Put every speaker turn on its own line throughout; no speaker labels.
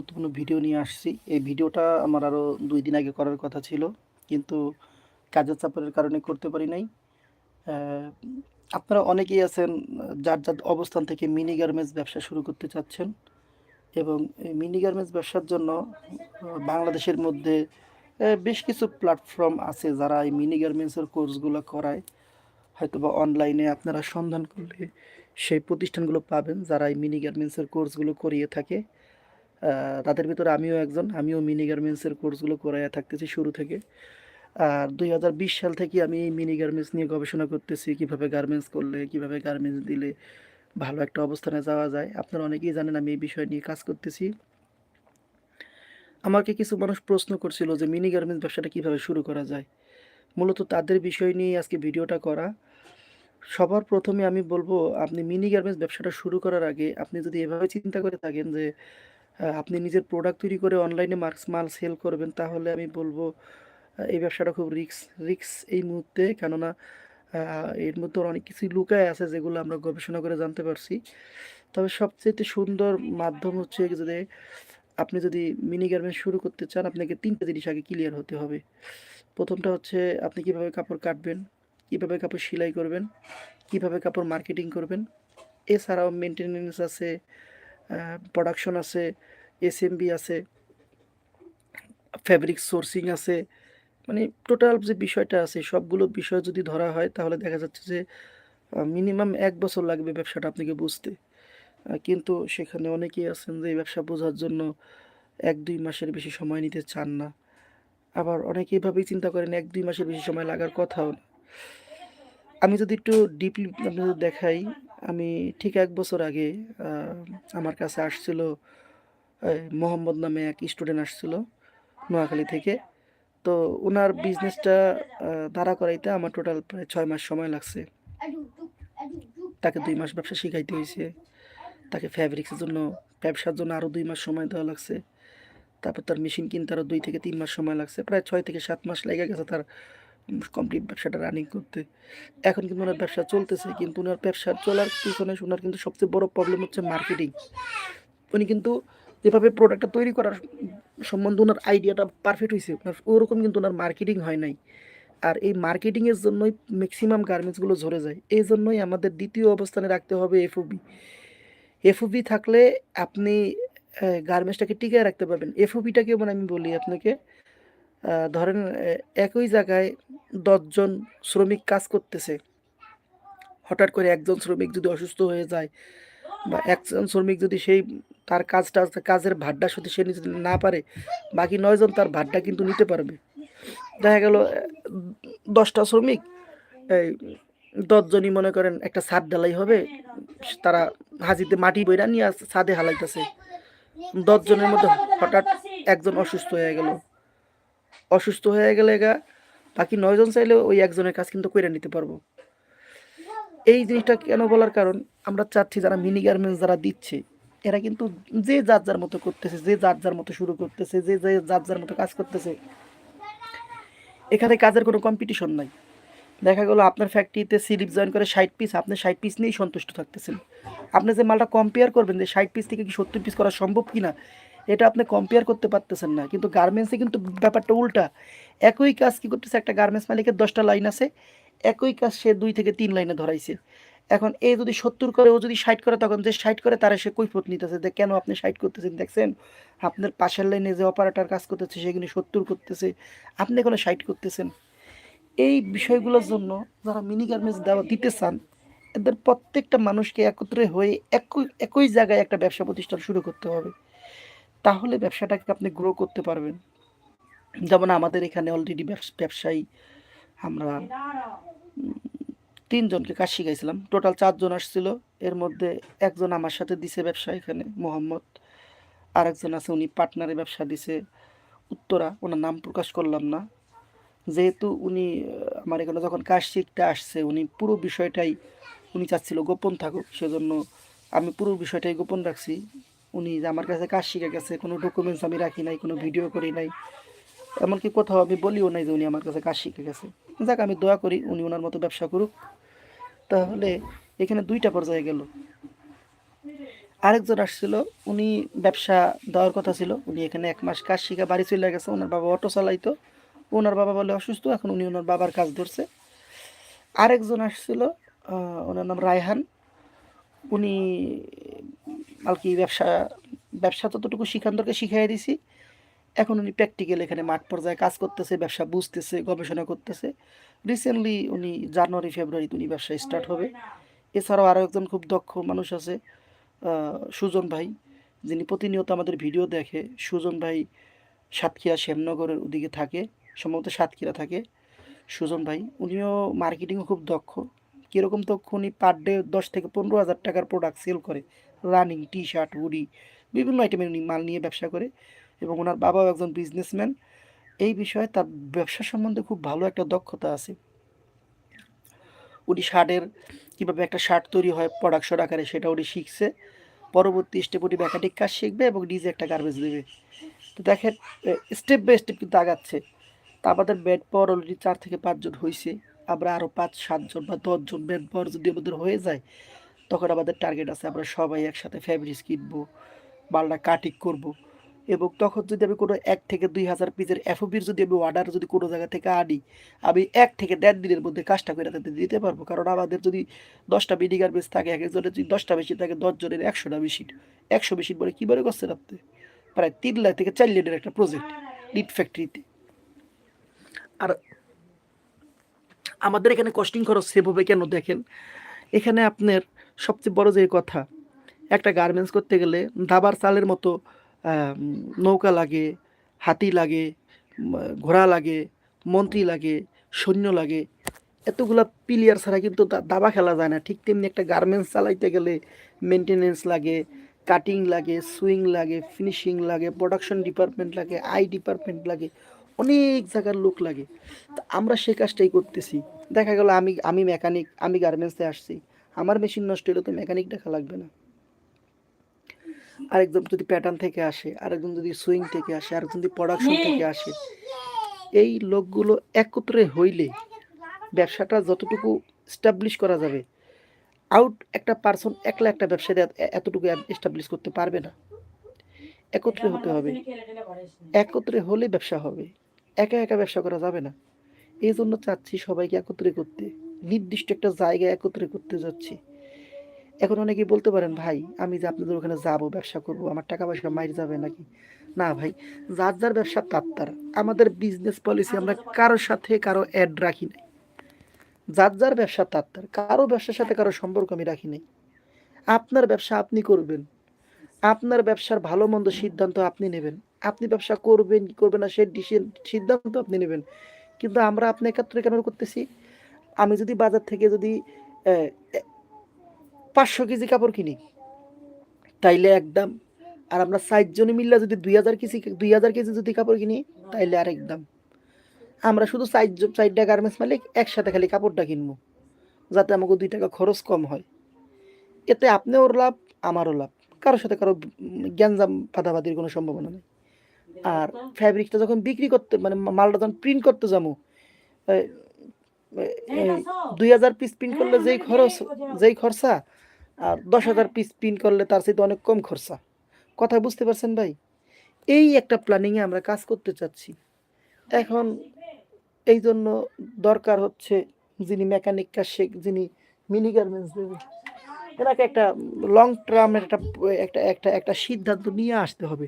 গুরুত্বপূর্ণ ভিডিও নিয়ে আসছি। এই ভিডিওটা আমার আরও দুই দিন আগে করার কথা ছিল, কিন্তু কাজের চাপের কারণে করতে পারি নাই। আপনারা অনেকেই আছেন যার যার অবস্থান থেকে মিনি গার্মেন্টস ব্যবসা শুরু করতে চাচ্ছেন এবং এই মিনি গার্মেন্টস ব্যবসার জন্য বাংলাদেশের মধ্যে বেশ কিছু প্ল্যাটফর্ম আছে যারা এই মিনি গার্মেন্টসের কোর্সগুলো করায়। হয়তো বা অনলাইনে আপনারা সন্ধান করলে সেই প্রতিষ্ঠানগুলো পাবেন যারা এই মিনি গার্মেন্টসের কোর্সগুলো করিয়ে থাকে। তাদের ভিতরে আমিও একজন। আমিও মিনি গার্মেন্টসের কোর্সগুলো করাইয়া থাকতেছি শুরু থেকে। আর দুই হাজার বিশ সাল থেকে আমি মিনি গার্মেন্টস নিয়ে গবেষণা করতেছি, কীভাবে গার্মেন্টস করলে, কীভাবে গার্মেন্টস দিলে ভালো একটা অবস্থানে যাওয়া যায়। আপনারা অনেকেই জানেন আমি এই বিষয় নিয়ে কাজ করতেছি। আমাকে কিছু মানুষ প্রশ্ন করছিল যে মিনি গার্মেন্টস ব্যবসাটা কীভাবে শুরু করা যায়? মূলত তাদের বিষয় নিয়ে আজকে ভিডিওটা করা। সবার প্রথমে আমি বলব, আপনি মিনি গার্মেন্টস ব্যবসাটা শুরু করার আগে আপনি যদি এভাবে চিন্তা করে থাকেন যে আপনি নিজের প্রোডাক্ট তৈরি করে অনলাইনে মার্কস মাল সেল করবেন, তাহলে আমি বলব এই ব্যবসাটা খুব রিক্স রিক্স এই মুহূর্তে। কেননা এর মধ্যে অনেক কিছু লুকায় আছে যেগুলো আমরা গবেষণা করে জানতে পারছি। তবে সবচেয়ে সুন্দর মাধ্যম হচ্ছে যে, আপনি যদি মিনি গার্মেন্টস শুরু করতে চান, আপনাকে তিনটে জিনিস আগে ক্লিয়ার হতে হবে। প্রথমটা হচ্ছে আপনি কীভাবে কাপড় কাটবেন, কীভাবে কাপড় সেলাই করবেন, কীভাবে কাপড় মার্কেটিং করবেন। এছাড়াও মেনটেনেন্স আছে প্রোডাকশন আছে এসএমবি আছে ফ্যাব্রিক সোর্সিং আছে মানে টোটাল যে বিষয়টা আছে, সবগুলো বিষয় যদি ধরা হয়, তাহলে দেখা যাচ্ছে যে মিনিমাম এক বছর লাগবে ব্যবসাটা আপনাকে বুঝতে। কিন্তু সেখানে অনেকেই আছেন যে ব্যবসা বোঝার জন্য এক দুই মাসের বেশি সময় নিতে চান না। আবার অনেকে এভাবেই চিন্তা করেন, এক দুই মাসের বেশি সময় লাগার কথাও আমি যদি একটু ডিপলি আপনাদের দেখাই আমি ঠিক এক বছর আগে আমার কাছে আসছিল মোহাম্মদ নামে এক স্টুডেন্ট আসছিল নোয়াখালী থেকে। তো ওনার বিজনেসটা দাঁড়া করাইতে আমার টোটাল প্রায় ছয় মাস সময় লাগছে। তাকে দুই মাস ব্যবসা শিখাইতে হয়েছে তাকে ফ্যাব্রিক্সের জন্য, ব্যবসার জন্য আরও দুই মাস সময় দেওয়া লাগছে। তারপর তার মেশিন কিনতে আরও দুই থেকে তিন মাস সময় লাগছে। প্রায় ছয় থেকে সাত মাস লেগে গেছে তার কমপ্লিট ব্যবসাটা রানিং করতে। এখন কিন্তু ওনার ব্যবসা চলতেছে, কিন্তু ওনার ব্যবসা চলার পিছনে ওনার কিন্তু সবচেয়ে বড় প্রবলেম হচ্ছে মার্কেটিং উনি কিন্তু যেভাবে প্রোডাক্টটা তৈরি করার সম্বন্ধে ওনার আইডিয়াটা পারফেক্ট হয়েছে ওনার ওরকম কিন্তু ওনার মার্কেটিং হয় নাই। আর এই মার্কেটিংয়ের জন্যই ম্যাক্সিমাম গার্মেন্টসগুলো ঝরে যায়। এই জন্যই আমাদের দ্বিতীয় অবস্থানে রাখতে হবে এফওবি এফওবি থাকলে আপনি গার্মেন্টসটাকে টিকিয়ে রাখতে পারবেন। এফওবিটাকে মানে আমি বলি আপনাকে ধরেন একই জায়গায় দশজন শ্রমিক কাজ করতেছে। হঠাৎ করে একজন শ্রমিক যদি অসুস্থ হয়ে যায় বা একজন শ্রমিক যদি সেই তার কাজটা কাজের ভাড্ডা সাথে সে নিতে না পারে, বাকি নয়জন তার ভাড্ডা কিন্তু নিতে পারবে। দেখা গেল দশটা শ্রমিক, এই দশজনই মনে করেন একটা ছাদ ঢালাই হবে, তারা হাজিতে মাটি বইরা নিয়ে ছাদে হালাইতেছে। দশজনের মধ্যে হঠাৎ একজন অসুস্থ হয়ে গেল। অসুস্থ হয়ে গেলে গা, বাকি নয়জন চাইলে ওই একজনের কাজ কিন্তু করে নিতে পারব। এই জিনিসটা কেন বলার কারণ, আমরা চাচ্ছি যারা মিনি গার্মেন্টস যারা দিচ্ছে, এরা কিন্তু যে যার যার মতো করতেছে, যে যার যার মতো শুরু করতেছে, যে যে যার যার মতো কাজ করতেছে, এখানে কাজের কোনো কম্পিটিশন নাই। দেখা গেলো আপনার ফ্যাক্টরিতে স্লিপ জয়েন করে ষাট পিস আপনি ষাট পিস নিয়েই সন্তুষ্ট থাকতেছেন। আপনি যে মালটা কম্পেয়ার করবেন যে ষাট পিস থেকে কি সত্তর পিস করা সম্ভব কি না এটা আপনি কম্পেয়ার করতে পারতেছেন না। কিন্তু গার্মেন্টসে কিন্তু ব্যাপারটা উল্টা। একই কাজ কি করতেছে? একটা গার্মেন্টস মালিকের দশটা লাইন আছে। একই কাজ সে দুই থেকে তিন লাইনে ধরাইছে। এখন এ যদি সত্তর করে, ও যদি ষাট করে, তখন যে ষাট করে, তারা সে কৈফত নিতেছে যে কেন আপনি ষাট করতেছেন? দেখছেন? আপনার পাশের লাইনে যে অপারেটার কাজ করতেছে সেগুলি সত্তর করতেছে। আপনি কোনো ষাট করতেছেন। এই বিষয়গুলোর জন্য যারা মিনি গার্মেন্টস দেওয়া দিতে চান, এদের প্রত্যেকটা মানুষকে একত্রে হয়ে একই একই জায়গায় একটা ব্যবসা প্রতিষ্ঠান শুরু করতে হবে। তাহলে ব্যবসাটাকে আপনি গ্রো করতে পারবেন। যেমন আমাদের এখানে অলরেডি ব্যবসায়ী আমরা তিনজনকে কাজ শিখাইছিলাম টোটাল চারজন আসছিল। এর মধ্যে একজন আমার সাথে দিছে ব্যবসা এখানে, মোহাম্মদ। আর একজন আছে, উনি পার্টনারে ব্যবসা দিছে। উত্তরা, ওনার নাম প্রকাশ করলাম না। যেহেতু উনি আমার এখানে যখন কাজ শিখতে আসছে, উনি পুরো বিষয়টাই উনি চাচ্ছিল গোপন থাকুক। সেজন্য আমি পুরো বিষয়টাই গোপন রাখছি। উনি যে আমার কাছে কাজ শিখে গেছে, কোনো ডকুমেন্টস আমি রাখি নাই, কোনো ভিডিও করি নাই। এমনকি কোথাও আমি বলিও নাই যে উনি আমার কাছে কাজ শিখে গেছে। যাক, আমি দোয়া করি উনি ওনার মতো ব্যবসা করুক। তাহলে এখানে দুইটা পর্যায়ে গেল। আরেকজন আসছিল, উনি ব্যবসা দেওয়ার কথা ছিল। উনি এখানে এক মাস কাজ শিখে বাড়ি চলে গেছে, ওনার বাবা অটো চালাইতো। ওনার বাবা বলে অসুস্থ, এখন উনি ওনার বাবার কাজ ধরছে। আরেকজন আসছিল ওনার নাম রায়হান। উনি আর কি ব্যবসা ব্যবসা ততটুকু শিখান্তরকে শিখাই দিছি। এখন উনি প্র্যাকটিক্যাল এখানে মাঠ পর্যায়ে কাজ করতেছে, ব্যবসা বুঝতেছে, গবেষণা করতেছে। রিসেন্টলি উনি জানুয়ারি, ফেব্রুয়ারিতে উনি ব্যবসা স্টার্ট হবে। এছাড়াও আরও একজন খুব দক্ষ মানুষ আছে সুজন ভাই, যিনি প্রতিনিয়ত আমাদের ভিডিও দেখে। সুজন ভাই সাতক্ষীরা শ্যামনগরের ওদিকে থাকে, সম্ভবত সাতক্ষীরা থাকে। সুজন ভাই, উনিও মার্কেটিংও খুব দক্ষ। কীরকম দক্ষ উনি পার ডে দশ থেকে পনেরো হাজার টাকার প্রোডাক্ট সেল করে। রানিং টি শার্ট হুডি বিভিন্ন আইটেমের উনি মাল নিয়ে ব্যবসা করে এবং ওনার বাবাও একজন বিজনেসম্যান এই বিষয়ে তার ব্যবসা সম্বন্ধে খুব ভালো একটা দক্ষতা আছে। উনি শার্টের কীভাবে একটা শার্ট তৈরি হয় প্রোডাকশন আকারে সেটা উনি শিখছে। পরবর্তী স্টেপ উনি মেকানিক কাজ শিখবে এবং নিজে একটা গার্বেজ দেবে। তো দেখেন স্টেপ বাই স্টেপ কিন্তু আগাচ্ছে। তা আমাদের ব্যাট পাওয়ার অলরেডি চার থেকে পাঁচজন হয়েছে আমরা আরও পাঁচ সাতজন বা দশজন ব্যাট পাওয়ার যদি আমাদের হয়ে যায়, তখন আমাদের টার্গেট আছে আমরা সবাই একসাথে ফ্যাব্রিক্স কিনবো, মালটা কাটিং করব। এবং তখন যদি আমি কোনো এক থেকে দুই হাজার পিসের এফওবির যদি আমি অর্ডার যদি কোনো জায়গা থেকে আনি, আমি এক থেকে দেড় দিনের মধ্যে কাজটা করে তাদের দিতে পারব। কারণ আমাদের যদি দশটা মিনি গার্মেন্টস থাকে, এক একজনের যদি দশটা মেশিন থাকে দশজনের একশোটা মেশিন একশো মেশিন বলে কী মনে করছেন আপনি? প্রায় তিন লাখ থেকে চার লাখের একটা প্রজেক্ট নিট ফ্যাক্টরিতে আর আমাদের এখানে কস্টিং খরচ সেভ হবে কেন দেখেন? এখানে আপনার সবচেয়ে বড় যে কথা, একটা গার্মেন্টস করতে গেলে দাবার চালের মতো নৌকা লাগে, হাতি লাগে ঘোড়া লাগে, মন্ত্রী লাগে, সৈন্য লাগে, এতগুলা প্লেয়ার ছাড়া কিন্তু দাবা খেলা যায় না। ঠিক তেমনি একটা গার্মেন্টস চালাইতে গেলে মেনটেনেন্স লাগে কাটিং লাগে সুইং লাগে ফিনিশিং লাগে প্রোডাকশন ডিপার্টমেন্ট লাগে আই ডিপার্টমেন্ট লাগে অনেক জায়গার লোক লাগে। তা আমরা সে কাজটাই করতেছি। দেখা গেল আমি আমি মেকানিক আমি গার্মেন্টসে আসছি। আমার মেশিন নষ্ট হলে তো মেকানিক দেখা লাগবে না। আরেকজন যদি প্যাটার্ন থেকে আসে আরেকজন যদি সুইং থেকে আসে আরেকজন যদি প্রোডাকশন থেকে আসে এই লোকগুলো একত্রে হইলে ব্যবসাটা যতটুকু স্টাবলিশ করা যাবে আউট একটা পার্সন একলা একটা ব্যবসা এতটুকু এস্টাবলিশ করতে পারবে না। একত্রে হতে হবে। একত্রে হলে ব্যবসা হবে। একা একা ব্যবসা করা যাবে না। এই জন্য চাচ্ছি সবাইকে একত্রে করতে। নির্দিষ্ট একটা জায়গায় একত্রে করতে যাচ্ছি। এখন অনেকেই বলতে পারেন, ভাই, আমি যে আপনাদের ওখানে যাব, ব্যবসা করব, আমার টাকা পয়সা মাইর যাবে নাকি? না ভাই, যার যার ব্যবসা তার তার। আমাদের বিজনেস পলিসি আমরা কারোর সাথে কারও অ্যাড রাখি নাই। যার যার ব্যবসা তার তার। কারও ব্যবসার সাথে কারও সম্পর্ক আমি রাখি নাই। আপনার ব্যবসা আপনি করবেন। আপনার ব্যবসার ভালো মন্দ সিদ্ধান্ত আপনি নেবেন। আপনি ব্যবসা করবেন কি করবেন না সে ডিসি- সিদ্ধান্ত আপনি নেবেন। কিন্তু আমরা আপনি একাত্রে কেন করতেছি? আমি যদি বাজার থেকে যদি পাঁচশো কেজি কাপড় কিনি তাইলে একদম আর আমরা চারজনে মিললে যদি দুই হাজার কেজি দুই হাজার কেজি যদি কাপড় কিনি তাইলে আরেক দাম আমরা শুধু চার চারটা গার্মেন্টস মালিক একসাথে খালি কাপড়টা কিনবো যাতে আমাকে দুই টাকা খরচ কম হয়। এতে আপনিও লাভ আমারও লাভ। কারোর সাথে কারও উম, গ্যাঞ্জাম বাধাবাধির কোনো সম্ভাবনা নেই। আর ফ্যাব্রিকটা যখন বিক্রি করতে মানে মালটা যখন প্রিন্ট করতে যাব দুই হাজার পিস প্রিন্ট করলে যেই খরচ যেই খরচা আর দশ হাজার পিস প্রিন্ট করলে তার চাইতে অনেক কম খরচা। কথা বুঝতে পারছেন ভাই? এই একটা প্ল্যানিংয়ে আমরা কাজ করতে চাচ্ছি। এখন এই জন্য দরকার হচ্ছে যিনি মেকানিক কাজ শেখ যিনি মিনি গার্মেন্টস দেবে এনাকে একটা লং টার্মের একটা একটা একটা একটা সিদ্ধান্ত নিয়ে আসতে হবে।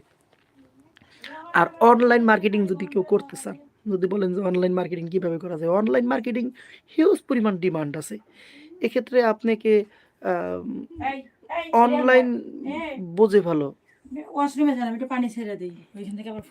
আর অনলাইন মার্কেটিং যদি কেউ করতে চান যদি বলেন যে অনলাইন মার্কেটিং কীভাবে করা যায় অনলাইন মার্কেটিং হিউজ পরিমাণ ডিমান্ড আছে। এক্ষেত্রে আপনাকে অনলাইন বোঝে ভালো।
ওয়াশরুমে যান আমি একটু পানি ছেড়ে দিই ওইখান থেকে আবার